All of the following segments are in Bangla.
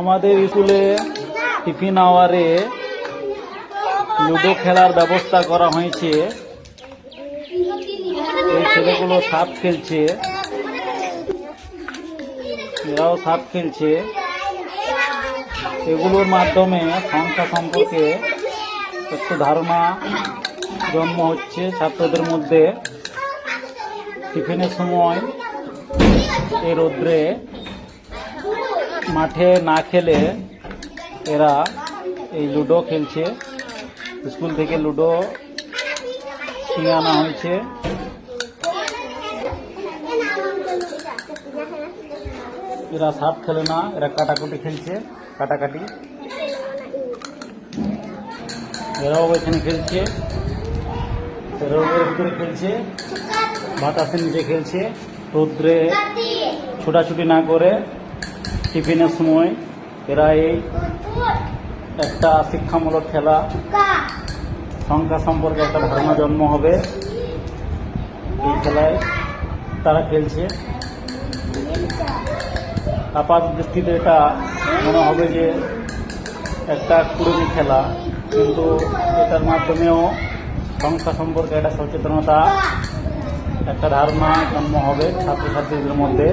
আমাদের স্কুলে টিফিন আওয়ারে লুডো খেলার ব্যবস্থা করা হয়েছে। এই ছেলেগুলো সাপ খেলছে। এরাও সাপ খেলছে। এগুলোর মাধ্যমে সংখ্যা সম্পর্কে একটু ধারণা জন্ম হচ্ছে ছাত্রদের মধ্যে। টিফিনের সময় এই রোদ্রে মাঠে না খেলে এরা এই লুডো খেলছে। স্কুল থেকে লুডো কিনে আনা হয়েছে। এরা সাপ খেলে না, এরা কাটাকুটি খেলছে, কাটাকাটি। এরাও এখানে খেলছে। এরাও এর ভিতরে খেলছে। বাতাসের নিচে খেলছে। রৌদ্রে ছোটাছুটি না করে টিফিনের সময় এরা এই একটা শিক্ষামূলক খেলা সংখ্যা সম্পর্কে একটা ধারণা জন্ম হবে। এই খেলায় তারা খেলছে। আপাত দৃষ্টিতে এটা মনে হবে যে একটা কুড়মি খেলা, কিন্তু এটার মাধ্যমেও সংখ্যা সম্পর্কে একটা সচেতনতা, একটা ধারণা জন্ম হবে ছাত্রছাত্রীদের মধ্যে।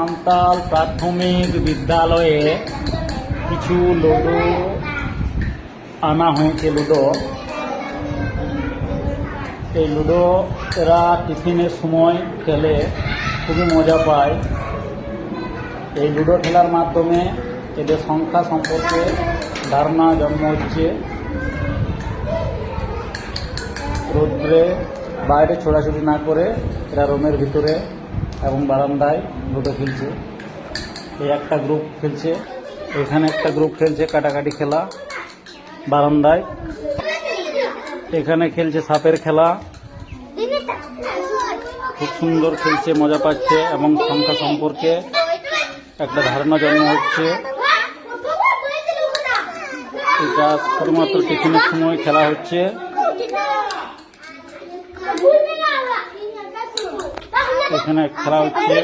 সান্তাল প্রাথমিক বিদ্যালয়ে কিছু লুডো আনা হয়েছে, লুডো। এই লুডো এরা টিফিনের সময় খেলে, খুবই মজা পায়। এই লুডো খেলার মাধ্যমে এদের সংখ্যা সম্পর্কে ধারণা জন্ম হচ্ছে। রৌদ্রে বাইরে ছোড়াছুড়ি না করে এরা রুমের ভিতরে এবং বারান্দায় লুডো খেলছে। এই একটা গ্রুপ খেলছে, এখানে একটা গ্রুপ খেলছে কাটাকাটি খেলা, বারান্দায়। এখানে খেলছে সাপের খেলা। খুব সুন্দর খেলছে, মজা পাচ্ছে এবং সংখ্যা সম্পর্কে একটা ধারণা জন্ম হচ্ছে। এটা শুধুমাত্র টিফিনের সময় খেলা হচ্ছে। এখানে খেলা হচ্ছে।